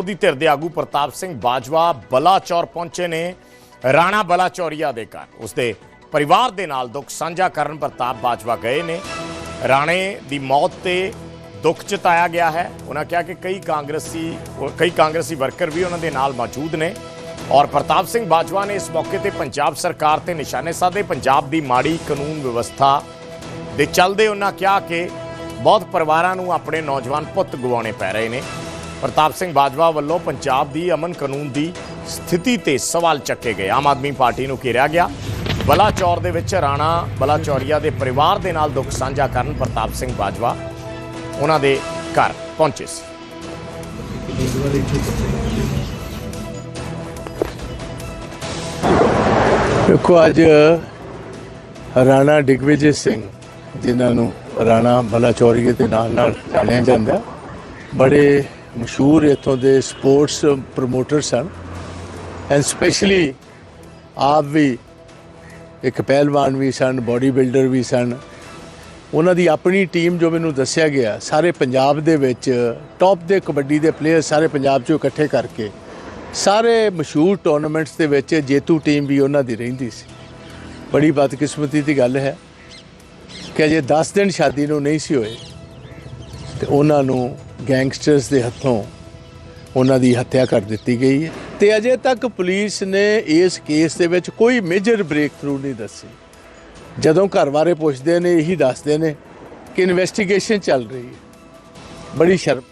ਉਹਦੀ ਧਿਰ ਦੇ ਆਗੂ ਪ੍ਰਤਾਪ ਸਿੰਘ ਬਾਜਵਾ ਬਲਾਚੌਰ ਪਹੁੰਚੇ ਨੇ ਰਾਣਾ ਬਲਾਚੌਰੀਆ ਦੇ ਘਰ। ਉਸਦੇ ਪਰਿਵਾਰ ਦੇ ਨਾਲ ਦੁੱਖ ਸਾਂਝਾ ਕਰਨ ਪ੍ਰਤਾਪ ਬਾਜਵਾ ਗਏ ਨੇ। ਰਾਣੇ ਦੀ ਮੌਤ ਤੇ ਦੁੱਖ ਜਤਾਇਆ ਗਿਆ ਹੈ। ਉਹਨਾਂ ਕਿਹਾ ਕਿ ਕਈ ਕਾਂਗਰਸੀ ਕਈ ਕਾਂਗਰਸੀ ਵਰਕਰ ਵੀ ਉਹਨਾਂ ਦੇ ਨਾਲ ਮੌਜੂਦ ਨੇ ਔਰ ਪ੍ਰਤਾਪ ਸਿੰਘ ਬਾਜਵਾ ਨੇ ਇਸ ਮੌਕੇ ਤੇ ਪੰਜਾਬ ਸਰਕਾਰ ਤੇ ਨਿਸ਼ਾਨੇ ਸਾਧੇ। ਪੰਜਾਬ ਦੀ ਮਾੜੀ ਕਾਨੂੰਨ ਵਿਵਸਥਾ ਦੇ ਚੱਲਦੇ ਉਹਨਾਂ ਕਿਹਾ ਕਿ ਬਹੁਤ ਪਰਿਵਾਰਾਂ ਨੂੰ ਆਪਣੇ ਨੌਜਵਾਨ ਪੁੱਤ ਗਵਾਉਣੇ ਪੈ ਰਹੇ ਨੇ। ਪ੍ਰਤਾਪ ਸਿੰਘ ਬਾਜਵਾ ਵੱਲੋਂ ਪੰਜਾਬ ਦੀ ਅਮਨ ਕਾਨੂੰਨ ਦੀ ਸਥਿਤੀ ਤੇ ਸਵਾਲ ਚੱਕੇ ਗਏ। ਆਮ ਆਦਮੀ ਪਾਰਟੀ ਨੂੰ ਘੇਰਿਆ ਗਿਆ। ਬਲਾਚੌਰ ਦੇ ਵਿੱਚ ਰਾਣਾ ਬਲਾਚੌਰੀਆ ਦੇ ਪਰਿਵਾਰ ਦੇ ਨਾਲ ਦੁੱਖ ਸਾਂਝਾ ਕਰਨ ਪ੍ਰਤਾਪ ਸਿੰਘ ਬਾਜਵਾ ਉਹਨਾਂ ਦੇ ਘਰ ਪਹੁੰਚੇ ਸੀ। ਦੇਖੋ, ਅੱਜ ਰਾਣਾ ਡਿਗਵਿਜੇ ਸਿੰਘ, ਜਿਨ੍ਹਾਂ ਨੂੰ ਰਾਣਾ ਬਲਾਚੌਰੀਏ ਦੇ ਨਾਲ ਨਾਲ ਜਾਣਿਆ ਜਾਂਦਾ, ਬੜੇ ਮਸ਼ਹੂਰ ਇੱਥੋਂ ਦੇ ਸਪੋਰਟਸ ਪ੍ਰਮੋਟਰ ਸਨ ਐਂਡ ਸਪੈਸ਼ਲੀ ਆਪ ਵੀ ਇੱਕ ਪਹਿਲਵਾਨ ਵੀ ਸਨ ਬਾਡੀ ਬਿਲਡਰ ਵੀ ਸਨ। ਉਹਨਾਂ ਦੀ ਆਪਣੀ ਟੀਮ ਜੋ ਮੈਨੂੰ ਦੱਸਿਆ ਗਿਆ, ਸਾਰੇ ਪੰਜਾਬ ਦੇ ਵਿੱਚ ਟੌਪ ਦੇ ਕਬੱਡੀ ਦੇ ਪਲੇਅਰ ਸਾਰੇ ਪੰਜਾਬ ਚੋਂ ਇਕੱਠੇ ਕਰਕੇ, ਸਾਰੇ ਮਸ਼ਹੂਰ ਟੂਰਨਾਮੈਂਟਸ ਦੇ ਵਿੱਚ ਜੇਤੂ ਟੀਮ ਵੀ ਉਹਨਾਂ ਦੀ ਰਹਿੰਦੀ ਸੀ। ਬੜੀ ਬਦਕਿਸਮਤੀ ਦੀ ਗੱਲ ਹੈ ਕਿ ਅਜੇ 10 ਦਿਨ ਸ਼ਾਦੀ ਨੂੰ ਨਹੀਂ ਸੀ ਹੋਏ ਤੇ ਉਹਨਾਂ ਨੂੰ ਗੈਂਗਸਟਰਸ ਦੇ ਹੱਥੋਂ ਉਹਨਾਂ ਦੀ ਹੱਤਿਆ ਕਰ ਦਿੱਤੀ ਗਈ ਹੈ। ਤੇ ਅਜੇ ਤੱਕ ਪੁਲਿਸ ਨੇ ਇਸ ਕੇਸ ਦੇ ਵਿੱਚ ਕੋਈ ਮੇਜਰ ਬ੍ਰੇਕ ਥਰੂ ਨਹੀਂ ਦੱਸੀ। ਜਦੋਂ ਘਰ ਬਾਰੇ ਪੁੱਛਦੇ ਨੇ, ਇਹੀ ਦੱਸਦੇ ਨੇ ਕਿ ਇਨਵੈਸਟੀਗੇਸ਼ਨ ਚੱਲ ਰਹੀ ਹੈ। ਬੜੀ ਸ਼ਰਮ।